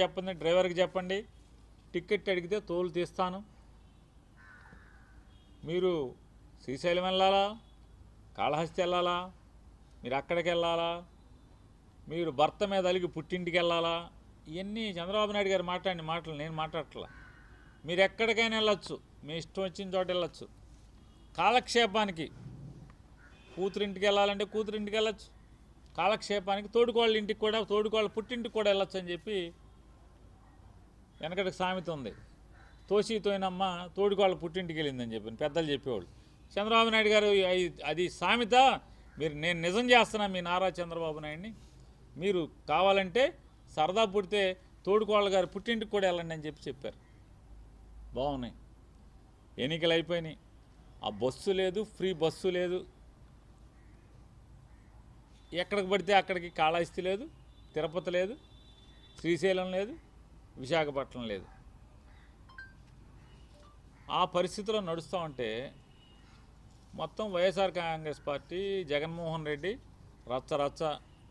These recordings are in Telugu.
చెప్పండి డ్రైవర్కి చెప్పండి. టికెట్ అడిగితే తోలు తీస్తాను. మీరు శ్రీశైలం వెళ్ళాలా? కాళహస్తి వెళ్ళాలా? మీరు అక్కడికి వెళ్ళాలా? మీరు భర్త మీద అలిగి పుట్టింటికి వెళ్ళాలా? ఇవన్నీ చంద్రబాబు నాయుడు గారు మాట్లాడిన మాటలు నేను మాట్లాడట్లా. మీరు ఎక్కడికైనా వెళ్ళొచ్చు. మీ ఇష్టం వచ్చిన చోట వెళ్ళొచ్చు. కాలక్షేపానికి కూతురింటికి వెళ్ళాలంటే కూతురింటికి వెళ్ళొచ్చు. కాలక్షేపానికి తోడుకోళ్ళ ఇంటికి కూడా తోడుకోళ్ళ పుట్టింటికి కూడా వెళ్ళొచ్చు అని చెప్పి వెనకటి సామెత ఉంది. తోసి తోయినమ్మ తోడుకోళ్ళ పుట్టింటికి వెళ్ళిందని చెప్పి పెద్దలు చెప్పేవాళ్ళు. చంద్రబాబు నాయుడు గారు అది సామెత. మీరు నేను నిజం చేస్తున్నా మీ నారా చంద్రబాబు నాయుడిని. మీరు కావాలంటే సరదా పుడితే తోడుకోళ్ళ గారు పుట్టింటికి కూడా వెళ్ళండి అని చెప్పి చెప్పారు. బాగున్నాయి. ఎన్నికలు అయిపోయినాయి. ఆ బస్సు లేదు ఫ్రీ బస్సు లేదు. ఎక్కడికి పడితే అక్కడికి కాళహస్తి లేదు తిరుపతి లేదు శ్రీశైలం లేదు. విశాఖపట్నం లేదు. ఆ పరిస్థితిలో నడుస్తూ ఉంటే మొత్తం వైఎస్ఆర్ కాంగ్రెస్ పార్టీ జగన్మోహన్ రెడ్డి రచ్చ రచ్చ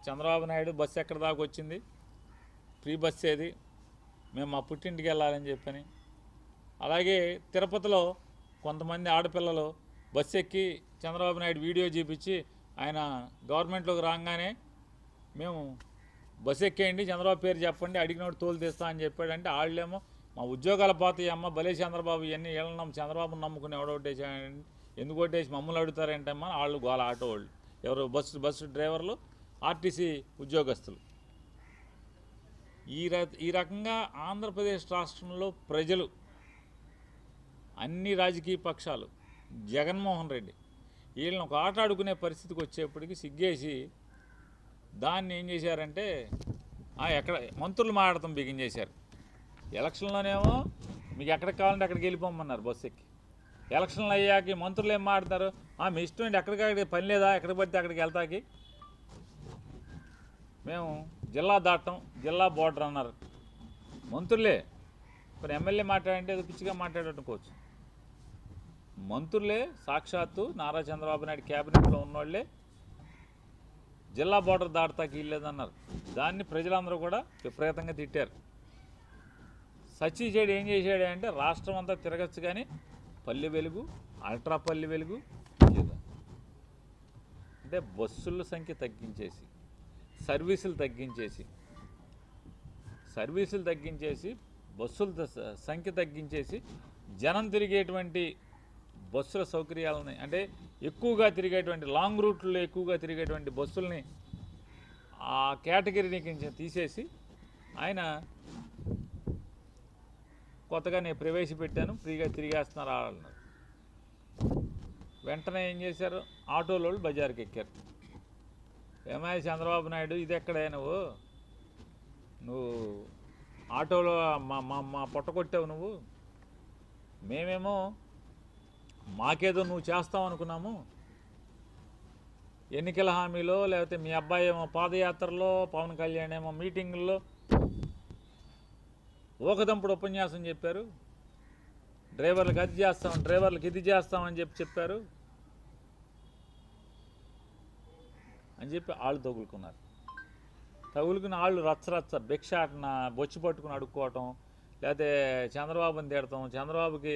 చంద్రబాబు నాయుడు బస్సు ఎక్కడి దాకా వచ్చింది? ఫ్రీ బస్సు ఏది? మేము మా పుట్టింటికి వెళ్ళాలని చెప్పని. అలాగే తిరుపతిలో కొంతమంది ఆడపిల్లలు బస్సు ఎక్కి చంద్రబాబు నాయుడు వీడియో చూపించి ఆయన గవర్నమెంట్లోకి రాగానే మేము బస్ ఎక్కేయండి చంద్రబాబు పేరు చెప్పండి అడిగినోడు తోలు తీస్తా అని చెప్పాడంటే వాళ్ళేమో మా ఉద్యోగాల పోతాయి అమ్మ భలే చంద్రబాబు ఇవన్నీ వీళ్ళని చంద్రబాబు నమ్ముకుని ఎవడో ఎందుకు కొట్టేసి మమ్మల్ని అడుగుతారేంటమ్మా? వాళ్ళు గోల ఆటో వాళ్ళు. ఎవరు? బస్సు బస్సు డ్రైవర్లు ఆర్టీసీ ఉద్యోగస్తులు. ఈ ర ఈ రకంగా ఆంధ్రప్రదేశ్ రాష్ట్రంలో ప్రజలు అన్ని రాజకీయ పక్షాలు జగన్మోహన్ రెడ్డి వీళ్ళని ఒక ఆట ఆడుకునే పరిస్థితికి వచ్చేప్పటికి సిగ్గేసి దాన్ని ఏం చేశారంటే ఎక్కడ మంత్రులు మాట్లాడటం బిగించేశారు ఎలక్షన్లోనేమో మీకు ఎక్కడికి కావాలంటే అక్కడికి వెళ్ళిపోమన్నారు బస్సు ఎక్కి. ఎలక్షన్లు అయ్యాక మంత్రులు ఏం మాట్లాడతారు "ఆ, మీ ఇష్టం ఏంటి? ఎక్కడికక్కడికి పని లేదా? ఎక్కడికి పడితే అక్కడికి వెళ్తాకి. మేము జిల్లా దాటం జిల్లా బోర్డర్ అన్నారు. మంత్రులే ఇప్పుడు ఎమ్మెల్యే మాట్లాడంటే అది పిచ్చిగా మాట్లాడనుకోవచ్చు మంత్రులే సాక్షాత్తు నారా చంద్రబాబు నాయుడు క్యాబినెట్లో ఉన్నోళ్ళే జిల్లా బార్డర్ దాటతాకి వీల్లేదన్నారు. దాన్ని ప్రజలందరూ కూడా విపరీతంగా తిట్టారు. సచి చెడు ఏం చేశాడు అంటే రాష్ట్రం అంతా తిరగచ్చు కానీ పల్లె వెలుగు అల్ట్రా పల్లె వెలుగు అంటే బస్సుల సంఖ్య తగ్గించేసి సర్వీసులు తగ్గించేసి సర్వీసులు తగ్గించేసి బస్సుల సంఖ్య తగ్గించేసి జనం తిరిగేటువంటి బస్సుల సౌకర్యాలని అంటే ఎక్కువగా తిరిగేటువంటి లాంగ్ రూట్లో ఎక్కువగా తిరిగేటువంటి బస్సుల్ని ఆ కేటగిరీని కొంచెం తీసేసి ఆయన కొత్తగా నేను ప్రవేశపెట్టాను ఫ్రీగా తిరిగేస్తున్నారు అన్నారు వెంటనే ఏం చేశారు? ఆటోలో వాళ్ళు బజార్కి ఎక్కారు ఏమయ్య చంద్రబాబు నాయుడు ఇది ఎక్కడే నువ్వు? నువ్వు ఆటోలో మా మా మా పొట్ట కొట్టావు నువ్వు. మేమేమో మాకేదో నువ్వు చేస్తావు అనుకున్నాము. ఎన్నికల హామీలో లేకపోతే మీ అబ్బాయి ఏమో పాదయాత్రలో పవన్ కళ్యాణ్ ఏమో మీటింగుల్లో ఊకదంపుడు ఉపన్యాసం చెప్పారు. డ్రైవర్లకు అది చేస్తాం డ్రైవర్లకు ఇది చేస్తామని చెప్పి చెప్పారు. అని చెప్పి వాళ్ళు తగులుకున్నారు. తగులుకున్న వాళ్ళు రచ్చరచ్చ భిక్షాటన బొచ్చి పట్టుకుని అడుక్కోవటం లేకపోతే చంద్రబాబుని తిడతాం చంద్రబాబుకి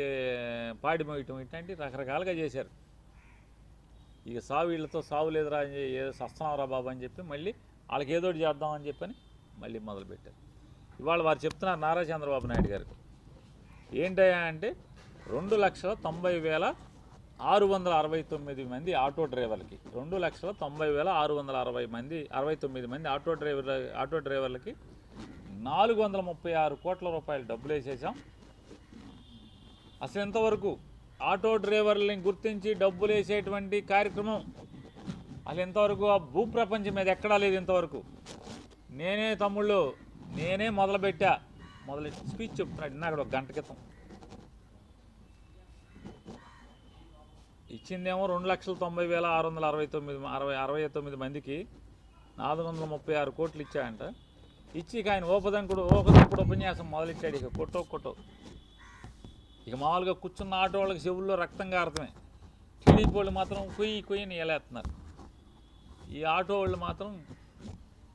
పాడి మోయటం ఇట్లాంటి రకరకాలుగా చేశారు. ఇక సావు వీళ్ళతో సావు లేదురా అని చెప్పి, ఏదో సస్తున్నావురా బాబు అని చెప్పి మళ్ళీ వాళ్ళకి ఏదో ఒకటి చేద్దామని చెప్పని మళ్ళీ మొదలుపెట్టారు. ఇవాళ వారు చెప్తున్నారు నారా చంద్రబాబు నాయుడు గారికి ఏంటయ్యా అంటే రెండు లక్షల తొంభై వేల ఆరు వందల అరవై తొమ్మిది మంది ఆటో డ్రైవర్లకి రెండు లక్షల తొంభై వేల ఆరు వందల అరవై మంది అరవై తొమ్మిది మంది ఆటో డ్రైవర్ ఆటో డ్రైవర్లకి నాలుగు వందల ముప్పై ఆరు కోట్ల రూపాయలు డబ్బులు వేసేసాం అసలు ఇంతవరకు ఆటో డ్రైవర్లని గుర్తించి డబ్బులు వేసేటువంటి కార్యక్రమం? అసలు ఇంతవరకు ఆ భూప్రపంచం మీద ఎక్కడా లేదు ఇంతవరకు. నేనే తమ్ముళ్ళు నేనే మొదలుపెట్టా. మొదలు స్పీచ్ చెప్తున్నాడు నాకు ఒక గంట క్రితం. ఇచ్చిందేమో రెండు లక్షల తొంభై వేల ఆరు వందల అరవై తొమ్మిది అరవై అరవై తొమ్మిది మందికి నాలుగు వందల ముప్పై ఆరు కోట్లు ఇచ్చాయంట. ఇచ్చి ఇక ఆయన ఓపదంకుడు ఓపదంకుడు ఉపన్యాసం మొదలెట్టాడు ఇక కొట్టో కొట్టో. ఇక మామూలుగా కూర్చున్న ఆటో వాళ్ళకి చెవుల్లో రక్తం కారతమే. టీడీపీ వాళ్ళు మాత్రం కొయ్యి కొయ్యని ఎలేస్తున్నారు ఈ ఆటో వాళ్ళు మాత్రం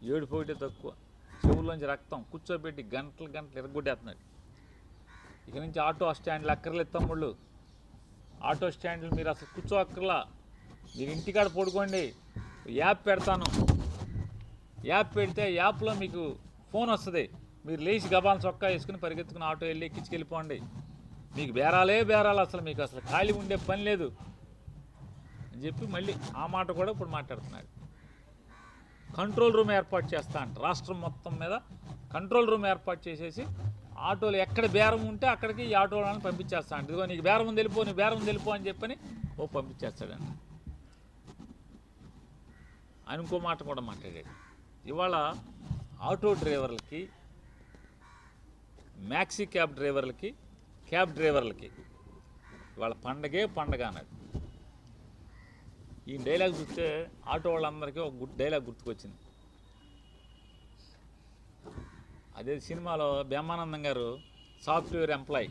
ఏడు తక్కువ. చెవుల్లోంచి రక్తం కూర్చోబెట్టి గంటలు గంటలు ఎరగొట్టేస్తున్నాడు ఇక నుంచి ఆటో స్టాండ్లు అక్కర్లేదు తమ్ముళ్ళు. ఆటో స్టాండ్లు మీరు అసలు కూర్చో అక్కర్లా మీరు ఇంటికాడ పడుకోండి. యాప్ పెడతాను. యాప్ పెడితే యాప్లో మీకు ఫోన్ వస్తుంది. మీరు లేచి గబాల చొక్కా వేసుకుని పరిగెత్తుకుని ఆటో వెళ్ళి ఎక్కించుకెళ్ళిపోండి. మీకు బేరాలే బేరాలు అసలు మీకు అసలు ఖాళీ ఉండే పని లేదు. అని చెప్పి మళ్ళీ ఆ మాట కూడా ఇప్పుడు మాట్లాడుతున్నాడు కంట్రోల్ రూమ్ ఏర్పాటు చేస్తా అంట. రాష్ట్రం మొత్తం మీద కంట్రోల్ రూమ్ ఏర్పాటు చేసేసి ఆటోలు ఎక్కడ బేరం ఉంటే అక్కడికి ఈ ఆటో వాళ్ళని పంపించేస్తా అంట. ఇదిగో నీకు బేరం తెలిపో నీ బేరం తెలిపో అని చెప్పని ఓ పంపించేస్తాడంట. ఆయన ఇంకో మాట కూడా మాట్లాడాడు. ఇవాళ ఆటో డ్రైవర్లకి మ్యాక్సీ క్యాబ్ డ్రైవర్లకి క్యాబ్ డ్రైవర్లకి ఇవాళ పండగే పండగ అన్నది. ఈ డైలాగ్ చూస్తే ఆటో వాళ్ళందరికీ ఒక గుడ్ డైలాగ్ గుర్తుకొచ్చింది. అదే సినిమాలో బ్రహ్మానందం గారు సాఫ్ట్వేర్ ఎంప్లాయ్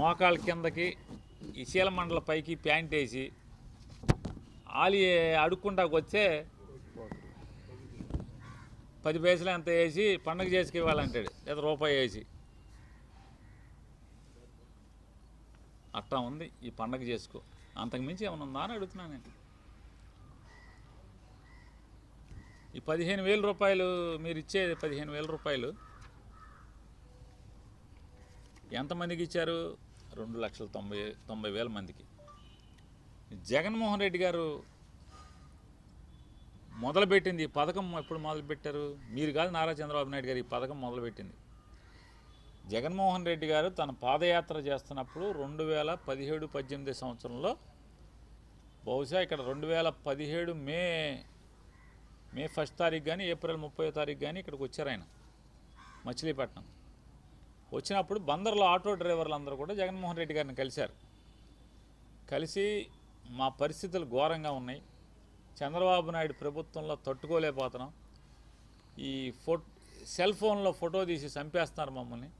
మోకాళ్ళ కిందకి ఈ శీలమండల పైకి ప్యాంట్ వేసి ఆలి అడుక్కుంటాకు వచ్చే పది పైసలు ఎంత వేసి పండగ చేసుకు ఇవ్వాలంటాడు లేదా రూపాయి వేసి. అట్టా ఉంది ఈ పండగ చేసుకో. అంతకు మించి ఏమైనా ఉందా అని అడుగుతున్నాను నేను. ఈ పదిహేను వేల రూపాయలు మీరు ఇచ్చేది పదిహేను వేల రూపాయలు. ఎంతమందికి ఇచ్చారు? రెండు లక్షల తొంభై తొంభై వేల మందికి. జగన్మోహన్ రెడ్డి గారు మొదలుపెట్టింది ఈ పథకం ఎప్పుడు మొదలుపెట్టారు? మీరు కాదు నారా చంద్రబాబు నాయుడు గారు ఈ పథకం మొదలుపెట్టింది. జగన్మోహన్ రెడ్డి గారు తన పాదయాత్ర చేస్తున్నప్పుడు రెండు వేల పదిహేడు పద్దెనిమిది సంవత్సరంలో బహుశా ఇక్కడ రెండు వేల పదిహేడు మే మే ఫస్ట్ తారీఖు కానీ ఏప్రిల్ ముప్పై తారీఖు కానీ ఇక్కడికి వచ్చారు ఆయన మచిలీపట్నం. వచ్చినప్పుడు బందర్లో ఆటో డ్రైవర్లు అందరూ కూడా జగన్మోహన్ రెడ్డి గారిని కలిశారు. కలిసి మా పరిస్థితులు ఘోరంగా ఉన్నాయి. చంద్రబాబు నాయుడు ప్రభుత్వంలో తట్టుకోలేకపోతున్నాం. ఈ ఫో సెల్ ఫోన్లో ఫోటో తీసి చంపేస్తున్నారు మమ్మల్ని.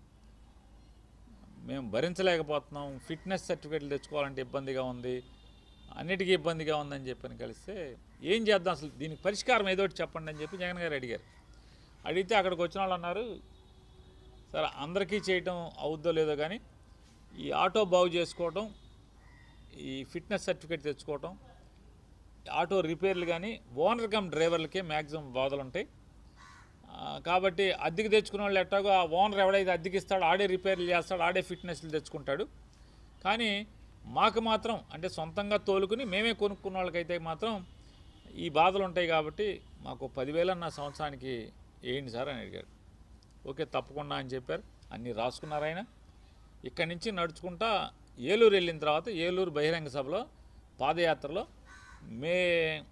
మేము భరించలేకపోతున్నాం. ఫిట్నెస్ సర్టిఫికేట్లు తెచ్చుకోవాలంటే ఇబ్బందిగా ఉంది. అన్నిటికీ ఇబ్బందిగా ఉందని చెప్పని కలిస్తే ఏం చేద్దాం అసలు? దీనికి పరిష్కారం ఏదో ఒకటి చెప్పండి అని చెప్పి జగన్ గారు అడిగారు. అడిగితే అక్కడికి వచ్చిన వాళ్ళు అన్నారు సరే అందరికీ చేయటం అవుద్దో లేదో కానీ ఈ ఆటో బాగు చేసుకోవటం ఈ ఫిట్నెస్ సర్టిఫికేట్ తెచ్చుకోవటం ఆటో రిపేర్లు కానీ ఓనర్ కమ్ డ్రైవర్లకే మ్యాక్సిమం బాధలు ఉంటాయి కాబట్టి అద్దెకి తెచ్చుకున్న వాళ్ళు ఎట్టాగో ఆ ఓనర్ ఎవడైతే అద్దెకి ఇస్తాడో ఆడే రిపేర్లు చేస్తాడు ఆడే ఫిట్నెస్లు తెచ్చుకుంటాడు. కానీ మాకు మాత్రం అంటే సొంతంగా తోలుకుని మేమే కొనుక్కున్న వాళ్ళకైతే మాత్రం ఈ బాధలు ఉంటాయి కాబట్టి మాకు పదివేలన్న సంవత్సరానికి వేయండి సార్ అని అడిగాడు ఓకే తప్పకుండా అని చెప్పారు. అన్నీ రాసుకున్నారు ఆయన. ఇక్కడి నుంచి నడుచుకుంటా ఏలూరు వెళ్ళిన తర్వాత ఏలూరు బహిరంగ సభలో పాదయాత్రలో మే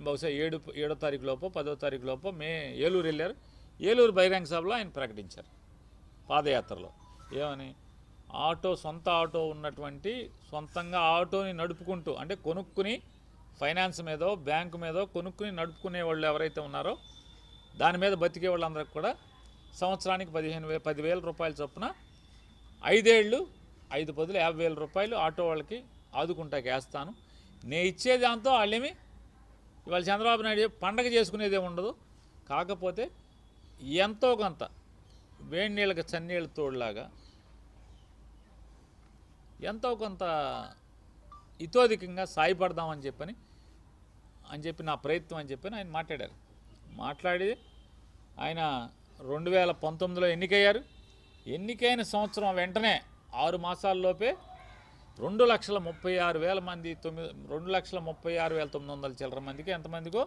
బహుశా ఏడు ఏడో తారీఖు లోపు పదో తారీఖు లోపు మే ఏలూరు వెళ్ళారు. ఏలూరు బహిరంగ సభలో ఆయన ప్రకటించారు పాదయాత్రలో. ఏమని? ఆటో సొంత ఆటో ఉన్నటువంటి సొంతంగా ఆటోని నడుపుకుంటూ అంటే కొనుక్కుని ఫైనాన్స్ మీదో బ్యాంకు మీదో కొనుక్కుని నడుపుకునే వాళ్ళు ఎవరైతే ఉన్నారో దాని మీద బతికే వాళ్ళందరికీ కూడా సంవత్సరానికి పదిహేను వే పదివేల రూపాయల చొప్పున ఐదేళ్ళు ఐదు పదులు యాభై వేల రూపాయలు ఆటో వాళ్ళకి ఆదుకుంటాకి వేస్తాను. నేను ఇచ్చే దాంతో వాళ్ళేమి? ఇవాళ చంద్రబాబు నాయుడు పండగ చేసుకునేదే ఉండదు కాకపోతే ఎంతో కొంత వేడి నీళ్ళకి చన్నీళ్ళ తోడులాగా ఎంతో కొంత ఇతోధికంగా సాయపడదామని చెప్పని అని చెప్పి నా ప్రయత్నం అని చెప్పని ఆయన మాట్లాడారు. మాట్లాడి ఆయన రెండు వేల పంతొమ్మిదిలో ఎన్నికయ్యారు. ఎన్నికైన సంవత్సరం వెంటనే ఆరు మాసాల్లోపే రెండు లక్షల ముప్పై ఆరు వేల మంది తొమ్మిది రెండు లక్షల ముప్పై ఆరు వేల తొమ్మిది వందల చిల్లర మందికి ఎంతమందికో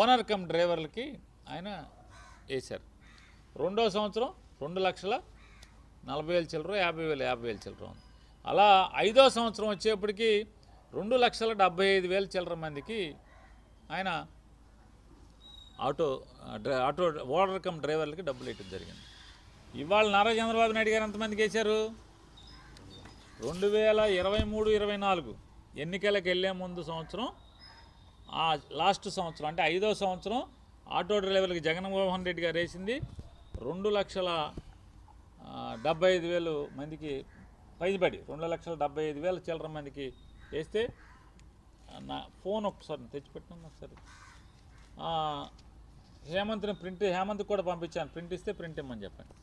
ఓనర్ కమ్ డ్రైవర్లకి ఆయన వేశారు. రెండో సంవత్సరం రెండు లక్షల నలభై వేల చిల్లర యాభై వేల యాభై వేల చిల్లర ఉంది. అలా ఐదో సంవత్సరం వచ్చేప్పటికి రెండు లక్షల డెబ్బై ఐదు వేల చిల్లర మందికి ఆయన ఆటో డ్రై ఆటో ఓనర్ కమ్ డ్రైవర్లకి డబ్బులు ఇవ్వడం జరిగింది. ఇవాళ నారా చంద్రబాబు నాయుడు గారు ఎంతమందికి వేశారు? రెండు వేల ఇరవై మూడు ఇరవై నాలుగు ఎన్నికలకు వెళ్ళే ముందు సంవత్సరం ఆ లాస్ట్ సంవత్సరం అంటే ఐదో సంవత్సరం ఆటో డ్రైవర్లకి జగన్మోహన్ రెడ్డి గారు వేసింది రెండు లక్షల డెబ్బై ఐదు వేలు మందికి పైబడి రెండు లక్షల డెబ్బై ఐదు వేల చిల్లర మందికి వేస్తే నా ఫోన్ ఒకసారి తెచ్చిపెట్టినా ఒకసారి హేమంత్ని ప్రింట్ హేమంత్ కూడా పంపించాను. ప్రింట్ ఇస్తే ప్రింట్ ఇమ్మని చెప్పండి.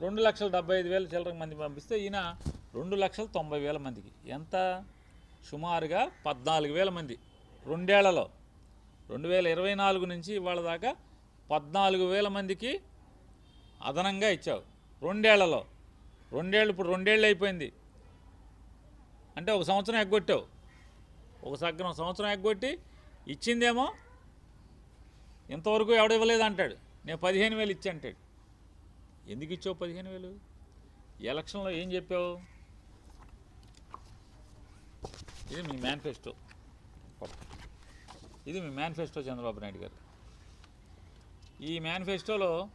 రెండు లక్షల డెబ్బై ఐదు వేల చిల్లర మంది పంపిస్తే ఈయన రెండు లక్షల తొంభై వేల మందికి. ఎంత? సుమారుగా పద్నాలుగు వేల మంది. రెండేళ్ళలో రెండు వేల ఇరవై నాలుగు నుంచి ఇవాళ దాకా పద్నాలుగు వేల మందికి అదనంగా ఇచ్చావు. రెండేళ్ళలో. రెండేళ్ళు ఇప్పుడు రెండేళ్ళు అయిపోయింది. అంటే ఒక సంవత్సరం ఎగ్గొట్టావు. ఒక సగ్గరం సంవత్సరం ఎగ్గొట్టి ఇచ్చిందేమో ఇంతవరకు ఎవడివ్వలేదు అంటాడు. నేను పదిహేను వేలు ఇచ్చి అంటాడు. ఎందుకు ఇచ్చావు పదిహేను వేలు? ఎలక్షన్లో ఏం చెప్పావు? ఇది మీ మేనిఫెస్టో. ఇది మీ మేనిఫెస్టో చంద్రబాబు నాయుడు గారు. ఈ మేనిఫెస్టోలో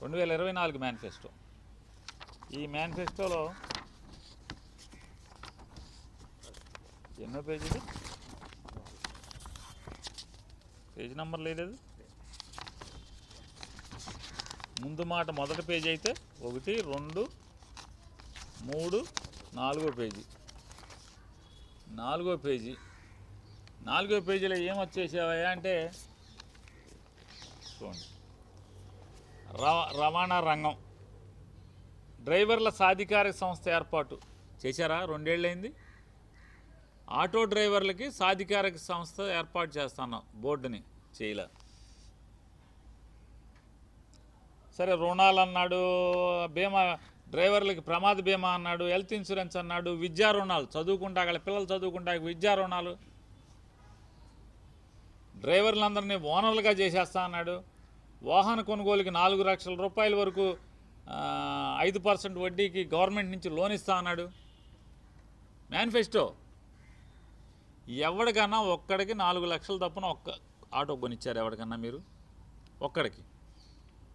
రెండు వేల ఇరవై నాలుగు మేనిఫెస్టో. ఈ మేనిఫెస్టోలో ఎన్నో పేజీలు? పేజీ నెంబర్ లేదు ముందు మాట మొదటి పేజీ అయితే ఒకటి రెండు మూడు నాలుగో పేజీ. నాలుగో పేజీ. నాలుగో పేజీలో ఏం అంటే చూడండి. రవాణా రంగం. డ్రైవర్ల సాధికారిక సంస్థ ఏర్పాటు. చేశారా? రెండేళ్ళైంది ఆటో డ్రైవర్లకి సాధికారిక సంస్థ ఏర్పాటు చేస్తున్నాం బోర్డుని చేయలే. సరే రుణాలు అన్నాడు బీమా డ్రైవర్లకి ప్రమాద బీమా అన్నాడు హెల్త్ ఇన్సూరెన్స్ అన్నాడు విద్యా రుణాలు చదువుకుంటా వాళ్ళ పిల్లలు చదువుకుంటా విద్యా రుణాలు. డ్రైవర్లందరినీ ఓనర్లుగా చేసేస్తా అన్నాడు. వాహన కొనుగోలుకి నాలుగు లక్షల రూపాయల వరకు ఐదు పర్సెంట్ వడ్డీకి గవర్నమెంట్ నుంచి లోన్ ఇస్తా అన్నాడు. మేనిఫెస్టో. ఎవరికన్నా ఒక్కడికి నాలుగు లక్షలు తప్పున ఒక్క ఆటో కొనిచ్చారు ఎవరికన్నా మీరు? ఒక్కడికి.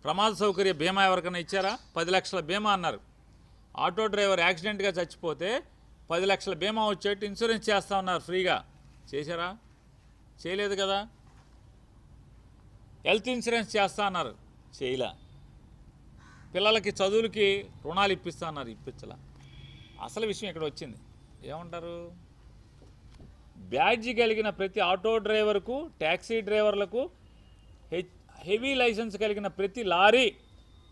ప్రమాద సౌకర్య బీమా ఎవరికైనా ఇచ్చారా? పది లక్షల బీమా అన్నారు. ఆటో డ్రైవర్ యాక్సిడెంట్గా చచ్చిపోతే పది లక్షల బీమా వచ్చేట్టు ఇన్సూరెన్స్ చేస్తా ఉన్నారు ఫ్రీగా. చేశారా? చేయలేదు కదా? హెల్త్ ఇన్సూరెన్స్ చేస్తా అన్నారు. చేయలే. పిల్లలకి చదువులకి రుణాలు ఇప్పిస్తా అన్నారు ఇప్పించలా. అసలు విషయం ఇక్కడ వచ్చింది. ఏమంటారు? బ్యాడ్జి కలిగిన ప్రతి ఆటో డ్రైవర్కు ట్యాక్సీ డ్రైవర్లకు హెవీ లైసెన్స్ కలిగిన ప్రతి లారీ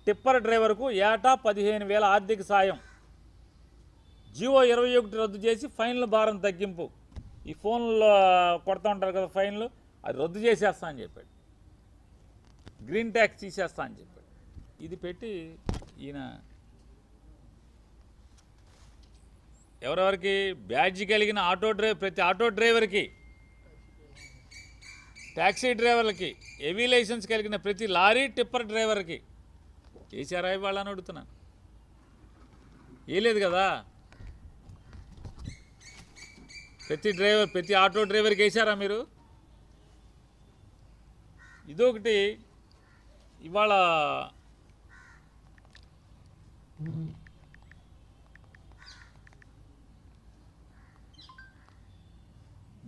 టిప్పర్ డ్రైవర్కు ఏటా పదిహేను వేల ఆర్థిక సాయం. జియో ఇరవై ఒకటి రద్దు చేసి ఫైన్ల భారం తగ్గింపు. ఈ ఫోన్లో కొడతా ఉంటారు కదా ఫైన్లు అది రద్దు చేసేస్తా అని చెప్పాడు. గ్రీన్ ట్యాక్స్ తీసేస్తా అని చెప్పాడు. ఇది పెట్టి ఈయన ఎవరెవరికి బ్యాడ్జ్ కలిగిన ఆటో డ్రైవర్ ప్రతి ఆటో డ్రైవర్కి ట్యాక్సీ డ్రైవర్లకి హెవీ లైసెన్స్ కలిగిన ప్రతి లారీ టిప్పర్ డ్రైవర్కి. చేశారా ఇవాళని అడుగుతున్నాను వేయలేదు కదా? ప్రతి డ్రైవర్ ప్రతి ఆటో డ్రైవర్కి వేసారా మీరు? ఇదొకటి. ఇవాళ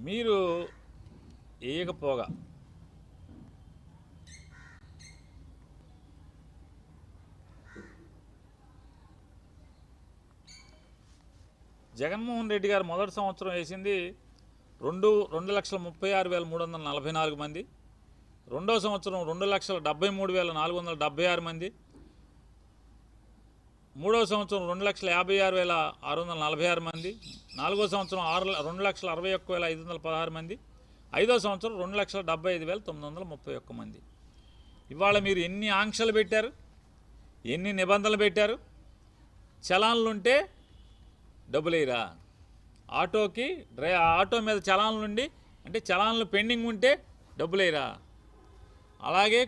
మీరు వేయకపోగా జగన్మోహన్ రెడ్డి గారు మొదటి సంవత్సరం వేసింది రెండు రెండు లక్షల ముప్పై ఆరు వేల మూడు వందల నలభై నాలుగు మంది. రెండో సంవత్సరం రెండు లక్షల డెబ్బై మూడు వేల నాలుగు వందల డెబ్బై ఆరు మంది. మూడో సంవత్సరం రెండు లక్షల యాభై ఆరు వేల ఆరు వందల నలభై ఆరు మంది. నాలుగో సంవత్సరం ఆరు రెండు లక్షల అరవై ఒక్క వేల ఐదు వందల పదహారు మంది. ఐదో సంవత్సరం రెండు లక్షల డెబ్బై ఐదు వేల తొమ్మిది వందల ముప్పై ఒక్క మంది. ఇవాళ మీరు ఎన్ని ఆంక్షలు పెట్టారు? ఎన్ని నిబంధనలు పెట్టారు? చలాన్లు ఉంటే ఆటోకి డ్రై ఆటో మీద చలాన్లు ఉండి అంటే చలాన్లు పెండింగ్ ఉంటే డబ్బులేరా? అలాగే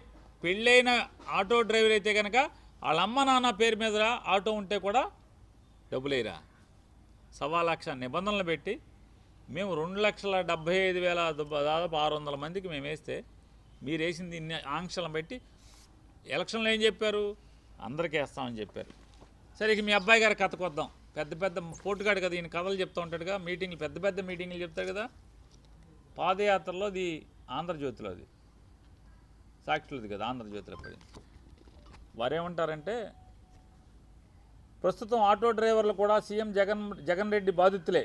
పెళ్ళైన ఆటో డ్రైవర్ అయితే కనుక వాళ్ళ అమ్మ నాన్న పేరు మీద ఆటో ఉంటే కూడా డబ్బులేరా? సవా లక్ష నిబంధనలు పెట్టి మేము రెండు లక్షల డెబ్బై ఐదు వేల దాదాపు ఆరు వందల మందికి మేము వేస్తే మీరు వేసింది ఇన్ని ఆంక్షలను బట్టి ఎలక్షన్లో ఏం చెప్పారు? అందరికీ వేస్తామని చెప్పారు. సరే ఇక మీ అబ్బాయి గారి కథకు వద్దాం. పెద్ద పెద్ద పోటుగాడు కదా ఈయన కథలు చెప్తూ ఉంటాడుగా మీటింగ్లు పెద్ద పెద్ద మీటింగ్లు చెప్తాడు కదా. పాదయాత్రలో అది ఆంధ్రజ్యోతిలో అది. సాక్షులది కదా ఆంధ్రజ్యోతిలో పడింది. వారేమంటారంటే ప్రస్తుతం ఆటో డ్రైవర్లు కూడా సీఎం జగన్ జగన్ రెడ్డి బాధితులే.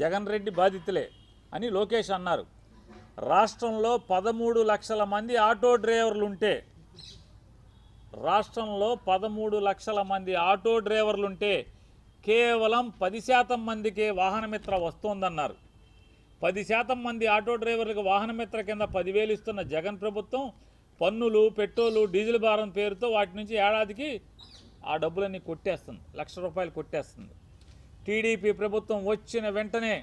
జగన్ రెడ్డి బాధితులే అని లోకేష్ అన్నారు. రాష్ట్రంలో పదమూడు లక్షల మంది ఆటో డ్రైవర్లు ఉంటే రాష్ట్రంలో పదమూడు లక్షల మంది ఆటో డ్రైవర్లు ఉంటే కేవలం పది శాతం మందికే వాహనమిత్ర వస్తోందన్నారు. పది శాతం మంది ఆటో డ్రైవర్లకు వాహనమిత్ర కింద పదివేలు ఇస్తున్న జగన్ ప్రభుత్వం పన్నులు పెట్రోలు డీజిల్ భారం పేరుతో వాటి నుంచి ఏడాదికి ఆ డబ్బులన్నీ కొట్టేస్తుంది. లక్ష రూపాయలు కొట్టేస్తుంది. టీడీపీ ప్రభుత్వం వచ్చిన వెంటనే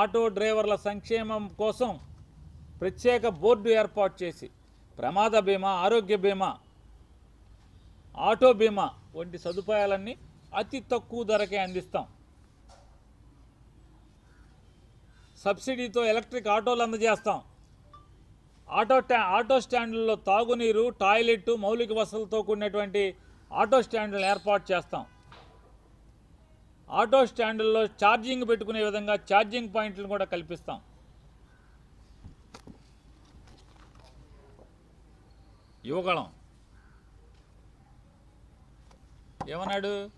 ఆటో డ్రైవర్ల సంక్షేమం కోసం ప్రత్యేక బోర్డు ఏర్పాటు చేసి ప్రమాద బీమా ఆరోగ్య బీమా ఆటో బీమా వంటి సదుపాయాలన్నీ అతి తక్కువ ధరకే అందిస్తాం. సబ్సిడీతో ఎలక్ట్రిక్ ఆటోలు అందజేస్తాం. ఆటో ఆటో స్టాండ్లలో తాగునీరు టాయిలెట్ మౌలిక వసతులతో కూడినటువంటి ఆటో స్టాండ్లను ఏర్పాటు చేస్తాం. ఆటో స్టాండ్లలో ఛార్జింగ్ పెట్టుకునే విధంగా ఛార్జింగ్ పాయింట్లు కూడా కల్పిస్తాం. యువగళం. ఏమన్నాడు?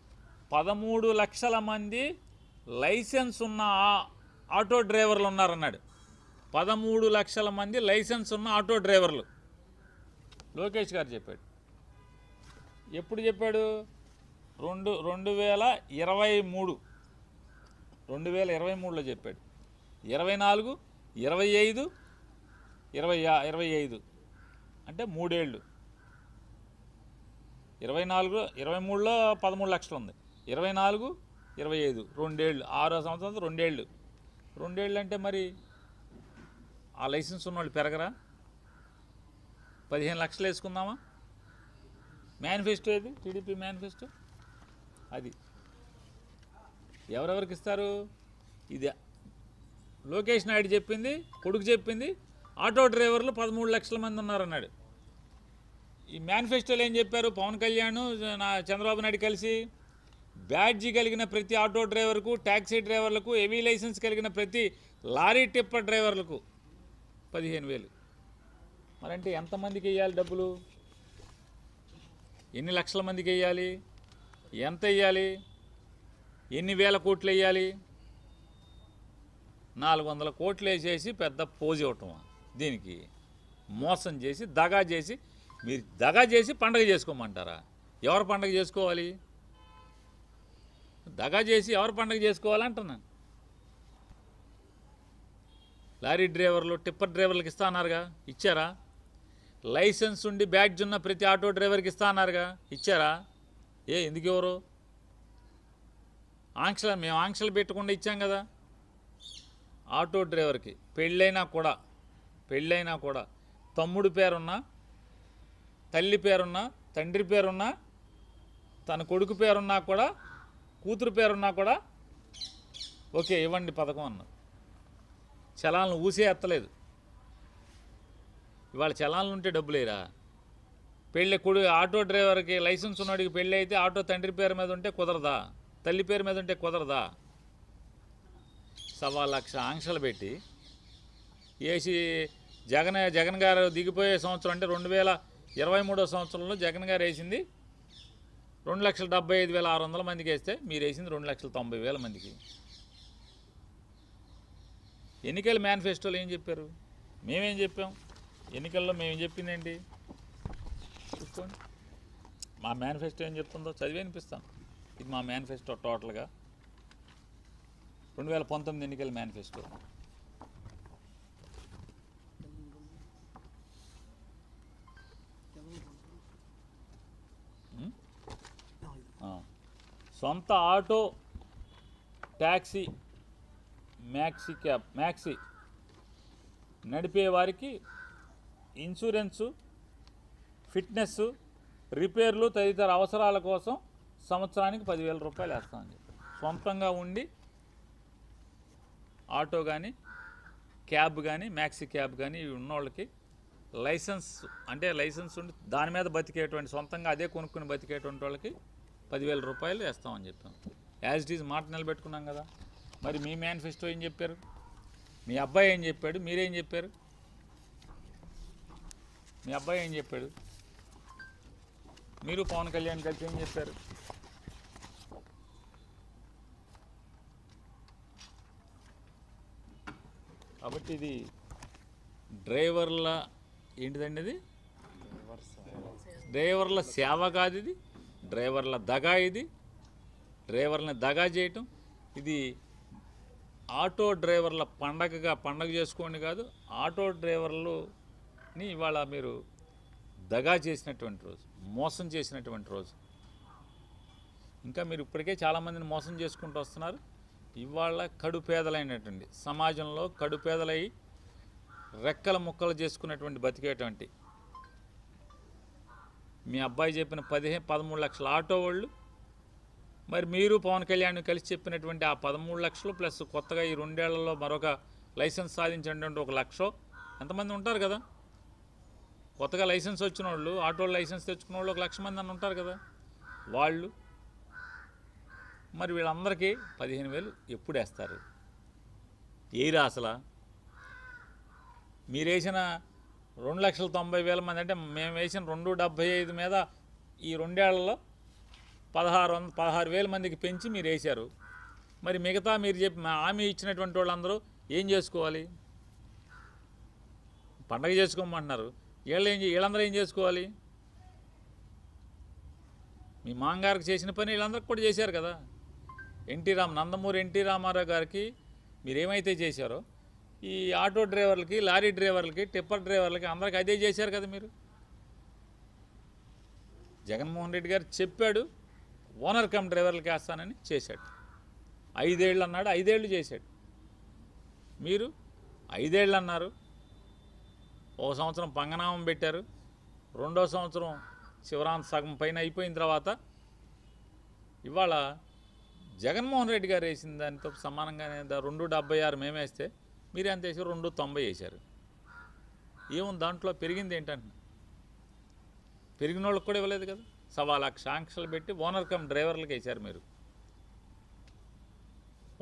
పదమూడు లక్షల మంది లైసెన్స్ ఉన్న ఆటో డ్రైవర్లు ఉన్నారన్నాడు. పదమూడు లక్షల మంది లైసెన్స్ ఉన్న ఆటో డ్రైవర్లు. లోకేష్ గారు చెప్పాడు. ఎప్పుడు చెప్పాడు? రెండు రెండు వేల ఇరవై మూడు. రెండు వేల ఇరవై మూడులో చెప్పాడు. ఇరవై నాలుగు ఇరవై ఐదు ఇరవై ఇరవై ఐదు. అంటే మూడేళ్ళు. ఇరవై నాలుగు ఇరవై మూడులో పదమూడు లక్షలు ఉంది. ఇరవై నాలుగు ఇరవై ఐదు. రెండేళ్ళు. ఆరో సంవత్సరం రెండేళ్ళు. రెండేళ్ళు అంటే మరి ఆ లైసెన్స్ ఉన్నవాళ్ళు పెరగరా? పదిహేను లక్షలు వేసుకుందామా? మేనిఫెస్టో ఏది? TDP manifesto? అది. ఎవరెవరికి ఇస్తారు? ఇది లోకేష్ నాయుడు చెప్పింది కొడుకు చెప్పింది ఆటో డ్రైవర్లు పదమూడు లక్షల మంది ఉన్నారన్నాడు. ఈ మేనిఫెస్టోలో ఏం చెప్పారు? పవన్ కళ్యాణ్ నా చంద్రబాబు నాయుడు కలిసి బ్యాడ్జీ కలిగిన ప్రతి ఆటో డ్రైవర్కు ట్యాక్సీ డ్రైవర్లకు హెవీ లైసెన్స్ కలిగిన ప్రతి లారీ టిప్పర్ డ్రైవర్లకు పదిహేను వేలు. మరంటే ఎంతమందికి వేయాలి డబ్బులు? ఎన్ని లక్షల మందికి వేయాలి ఎంత వెయ్యాలి ఎన్ని వేల కోట్లు వేయాలి నాలుగు వందల కోట్లు వేసేసి పెద్ద పోజ్ ఇవ్వటం దీనికి. మోసం చేసి దగా చేసి మీరు దగా చేసి పండగ చేసుకోమంటారా? ఎవరు పండగ చేసుకోవాలి? దగా చేసి ఎవరు పండగ చేసుకోవాలంటున్నాను లారీ డ్రైవర్లు టిప్పర్ డ్రైవర్లకు ఇస్తా అన్నారుగా ఇచ్చారా? లైసెన్స్ ఉండి బ్యాడ్జ్ ఉన్న ప్రతి ఆటో డ్రైవర్కి ఇస్తా అన్నారుగా ఇచ్చారా? ఏ ఎందుకు ఎవరు ఆంక్షలు మేము ఆంక్షలు పెట్టకుండా ఇచ్చాం కదా. ఆటో డ్రైవర్కి పెళ్ళైనా కూడా పెళ్ళైనా కూడా తమ్ముడు పేరున్నా తల్లి పేరున్నా తండ్రి పేరున్నా తన కొడుకు పేరున్నా కూడా కూతురు పేరున్నా కూడా ఓకే ఇవ్వండి పథకం అన్నారు చలాలను ఊసే ఎత్తలేదు. ఇవాళ చలాన్లు ఉంటే డబ్బులేరా? పెళ్ళి కుడి ఆటో డ్రైవర్కి లైసెన్స్ ఉన్నవాడికి పెళ్ళి అయితే ఆటో తండ్రి పేరు మీద ఉంటే కుదరదా? తల్లి పేరు మీద ఉంటే కుదరదా? సవా లక్ష ఆంక్షలు పెట్టి వేసి జగన్ జగన్ గారు దిగిపోయే సంవత్సరం అంటే రెండు వేల ఇరవై మూడో సంవత్సరంలో జగన్ గారు వేసింది రెండు లక్షల డెబ్బై ఐదు వేల ఆరు వందల మందికి వేస్తే మీరు వేసింది రెండు లక్షల తొంభై వేల మందికి. ఎన్నికల మేనిఫెస్టోలో ఏం చెప్పారు? మేమేం చెప్పాం? ఎన్నికల్లో మేము చెప్పిందండి చూసుకోండి. మా మేనిఫెస్టో ఏం చెప్తుందో చదివి అనిపిస్తాను ఇది మా మేనిఫెస్టో టోటల్గా. రెండు వేల పంతొమ్మిది ఎన్నికల మేనిఫెస్టో. సొంత auto taxi maxi cab maxi నడిపే వారికి ఇన్సూరెన్సు ఫిట్నెస్ రిపేర్లు తదితర అవసరాల కోసం సంవత్సరానికి పదివేల రూపాయలు వేస్తామని చెప్పి. సొంతంగా ఉండి ఆటో కానీ క్యాబ్ కానీ మ్యాక్సీ క్యాబ్ కానీ ఇవి ఉన్నోళ్ళకి లైసెన్స్ అంటే లైసెన్స్ ఉండి దాని మీద బతికేటువంటి సొంతంగా అదే కొనుక్కుని బతికేటువంటి వాళ్ళకి పదివేల రూపాయలు వేస్తామని చెప్పాం. యాజ్ ఇట్ ఈజ్ మాట నిలబెట్టుకున్నాం కదా. మరి మీ మేనిఫెస్టో ఏం చెప్పారు? మీ అబ్బాయి ఏం చెప్పాడు? మీరేం చెప్పారు? మీ అబ్బాయి ఏం చెప్పాడు? మీరు పవన్ కళ్యాణ్ కలిసి ఏం చేస్తారు కాబట్టి ఇది డ్రైవర్ల ఏంటిదండి అది డ్రైవర్ల సేవ కాదు ఇది. డ్రైవర్ల దగా ఇది. డ్రైవర్లని దగా చేయటం. ఇది ఆటో డ్రైవర్ల పండగగా పండగ చేసుకోండి కాదు ఆటో డ్రైవర్లని ఇవాళ మీరు దగా చేసినటువంటి రోజు. మోసం చేసినటువంటి రోజు. ఇంకా మీరు ఇప్పటికే చాలామందిని మోసం చేసుకుంటూ వస్తున్నారు. ఇవాళ కడుపేదలైనటువంటి సమాజంలో కడుపేదలై రెక్కల ముక్కలు చేసుకున్నటువంటి బతికేటువంటి మీ అబ్బాయి చెప్పిన పదిహేను పదమూడు లక్షల ఆటో వాళ్ళు మరి మీరు పవన్ కళ్యాణ్ కలిసి చెప్పినటువంటి ఆ పదమూడు లక్షలు ప్లస్ కొత్తగా ఈ రెండేళ్ళలో మరొక లైసెన్స్ సాధించినటువంటి ఒక లక్ష ఎంతమంది ఉంటారు కదా? కొత్తగా లైసెన్స్ వచ్చిన వాళ్ళు ఆటో లైసెన్స్ తెచ్చుకున్న వాళ్ళు ఒక లక్ష మంది అని ఉంటారు కదా. వాళ్ళు మరి వీళ్ళందరికీ పదిహేను వేలు ఎప్పుడు వేస్తారు? ఏరా అసలు మీరు వేసిన రెండు లక్షల తొంభై వేల మంది అంటే మేము వేసిన రెండు డెబ్భై ఐదు మీద ఈ రెండేళ్ళలో పదహారు వంద పదహారు వేల మందికి పెంచి మీరు వేశారు. మరి మిగతా మీరు చెప్పి మా హామీ ఇచ్చినటువంటి వాళ్ళందరూ ఏం చేసుకోవాలి? పండగ చేసుకోమంటున్నారు. వీళ్ళు ఏం వీళ్ళందరూ ఏం చేసుకోవాలి? మీ మాంగారికి చేసిన పని వీళ్ళందరికి కూడా చేశారు కదా. N T Ram Nandamuri N T Ramarao గారికి మీరేమైతే చేశారో ఈ ఆటో డ్రైవర్లకి లారీ డ్రైవర్లకి టిప్పర్ డ్రైవర్లకి అందరికి అదే చేశారు కదా మీరు. జగన్మోహన్ రెడ్డి గారు చెప్పాడు ఓనర్ కమ్ డ్రైవర్లకి వేస్తానని చేశాడు. ఐదేళ్ళు అన్నాడు ఐదేళ్ళు చేశాడు. మీరు ఐదేళ్ళు అన్నారు ఒక సంవత్సరం పంగనామం పెట్టారు. రెండో సంవత్సరం శివరాంత్ సగం పైన అయిపోయిన తర్వాత ఇవాళ జగన్మోహన్ రెడ్డి గారు వేసిన దానితో సమానంగానే రెండు డెబ్బై ఆరు మేమేస్తే మీరు ఎంత వేసారు? రెండు తొంభై వేశారు ఏముంది? దాంట్లో పెరిగింది ఏంటంటే పెరిగిన వాళ్ళకి కూడా ఇవ్వలేదు కదా. సవా లక్ష ఆంక్షలు పెట్టి ఓనర్ కమ్ డ్రైవర్లకు వేశారు మీరు.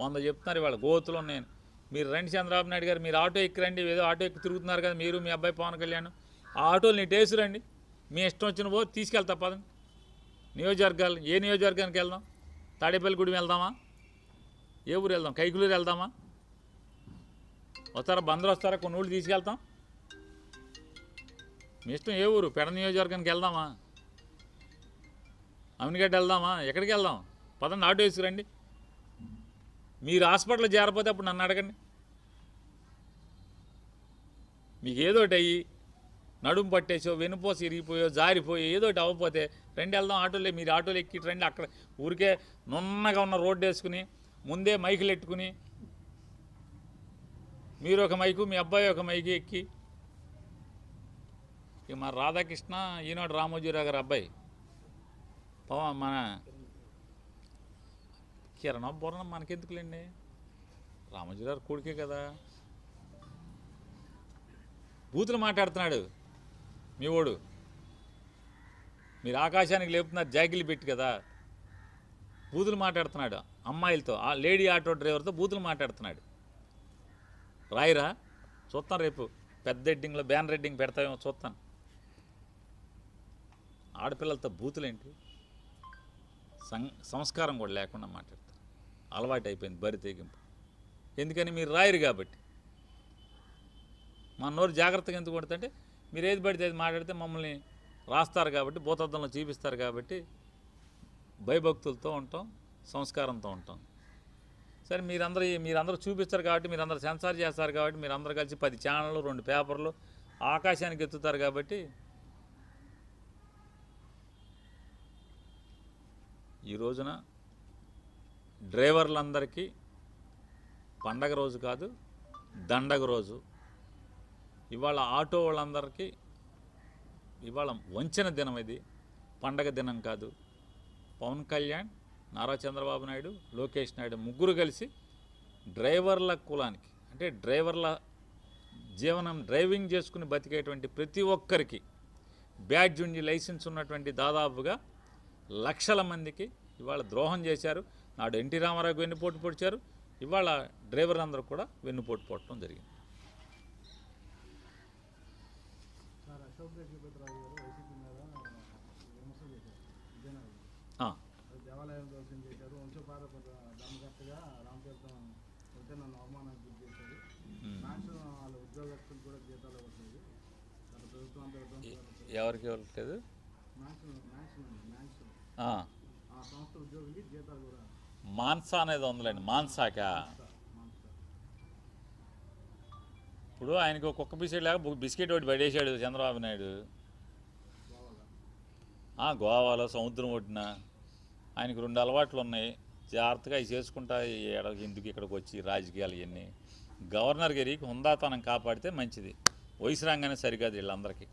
వంద చెప్తున్నారు ఇవాళ గోతులు ఉన్నాయని మీరు రండి చంద్రబాబు నాయుడు గారు మీరు ఆటో ఎక్కి రండి ఏదో ఆటో ఎక్కి తిరుగుతున్నారు కదా మీరు మీ అబ్బాయి పవన్ కళ్యాణ్. ఆ ఆటోలు నీ టేసు రండి. మీ ఇష్టం వచ్చిన పో తీసుకెళ్తా పదండి. నియోజకవర్గాలు ఏ నియోజకవర్గానికి వెళ్దాం? తాడేపల్లిగూడెం వెళ్దామా? ఏ ఊరు వెళ్దాం? కైకులూరు వెళ్దామా? వస్తారా? బందరు వస్తారా? కొన్ని ఊళ్ళు తీసుకెళ్తాం. మీ ఇష్టం ఏ ఊరు? పెడ నియోజకవర్గానికి వెళ్దామా? అమినిగడ్డ వెళ్దామా? ఎక్కడికి వెళ్దాం? పదండి ఆటో వేసుకురండి. మీరు హాస్పిటల్ చేరపోతే అప్పుడు నన్ను అడగండి. మీకు ఏదో ఒకటి అయ్యి నడుము పట్టేసో వెనుపోసి ఇరిగిపోయో జారిపోయో ఏదోటి అవ్వపోతే అవ్వకపోతే వెళ్దాం ఆటోలో మీరు ఆటోలో ఎక్కి రండి అక్కడ ఊరికే నున్నగా ఉన్న రోడ్డు వేసుకుని ముందే మైకులు ఎట్టుకుని మీరు ఒక మైకు మీ అబ్బాయి ఒక మైకు ఎక్కి ఇక మా రాధాకృష్ణ ఈనాడు రామోజీరావు గారు అబ్బాయి పవన్ మన కిరణం బోరణం మనకెందుకులేండి? రామోజీరావు కొడుకే కదా. బూతులు మాట్లాడుతున్నాడు. మీ ఓడు. మీరు ఆకాశానికి లేపుతున్నారు జాకిలు పెట్టి కదా. బూతులు మాట్లాడుతున్నాడు అమ్మాయిలతో. ఆ లేడీ ఆటో డ్రైవర్తో బూతులు మాట్లాడుతున్నాడు. రాయిరా చూస్తాను రేపు. పెద్ద ఎడ్డింగ్లో బ్యాన్ రెడ్డింగ్ పెడతామేమో చూస్తాను ఆడపిల్లలతో బూతులేంటి? సం సంస్కారం కూడా లేకుండా మాట్లాడుతాను అలవాటు అయిపోయింది బరి తెగింపు. ఎందుకని మీరు రాయరు కాబట్టి. మా నోరు జాగ్రత్తగా ఎందుకు కొడుతుంటే మీరు ఏది పడితే అది మాట్లాడితే మమ్మల్ని రాస్తారు కాబట్టి భూతద్దంలో చూపిస్తారు కాబట్టి భయభక్తులతో ఉంటాం సంస్కారంతో ఉంటాం. సరే మీరందరూ మీరందరూ చూపిస్తారు కాబట్టి మీరందరూ సెన్సార్ చేస్తారు కాబట్టి మీరందరూ కలిసి పది ఛానళ్ళు రెండు పేపర్లు ఆకాశానికి ఎత్తుతారు కాబట్టి ఈ రోజున డ్రైవర్లందరికీ పండగ రోజు కాదు దండగ రోజు. ఇవాళ ఆటో వాళ్ళందరికీ ఇవాళ వంచన దినం ఇది. పండగ దినం కాదు. పవన్ కళ్యాణ్ నారా చంద్రబాబు నాయుడు లోకేష్ నాయుడు ముగ్గురు కలిసి డ్రైవర్ల కులానికి అంటే డ్రైవర్ల జీవనం డ్రైవింగ్ చేసుకుని బతికేటువంటి ప్రతి ఒక్కరికి బ్యాడ్జ్ ఉండి లైసెన్స్ ఉన్నటువంటి దాదాపుగా లక్షల మందికి ఇవాళ ద్రోహం చేశారు. నాడు ఎన్టీ రామారావుకి వెన్నుపోటు పొడిచారు. ఇవాళ డ్రైవర్ అందరూ కూడా వెన్నుపోటు పొట్టడం జరిగింది. ఎవరికి ఆ, ఆ సంస్థ ఉద్యోగులకి జీతాలు కూడా మాన్సా అనేది ఉందిలేండి మాన్సాక ఇప్పుడు ఆయనకు కుక్క బిస్కెట్ లేక బిస్కెట్ ఒకటి పడేశాడు చంద్రబాబు నాయుడు. గోవాలో సముద్రం ఒడ్డున ఆయనకు రెండు అలవాట్లు ఉన్నాయి. జాగ్రత్తగా అవి చేసుకుంటా ఈ ఎడ- ఎందుకు ఇక్కడికి వచ్చి రాజకీయాలు ఇవన్నీ. గవర్నర్ గారికి హుందాతనం కాపాడితే మంచిది. వయసు రాగానే సరికాదు వీళ్ళందరికీ.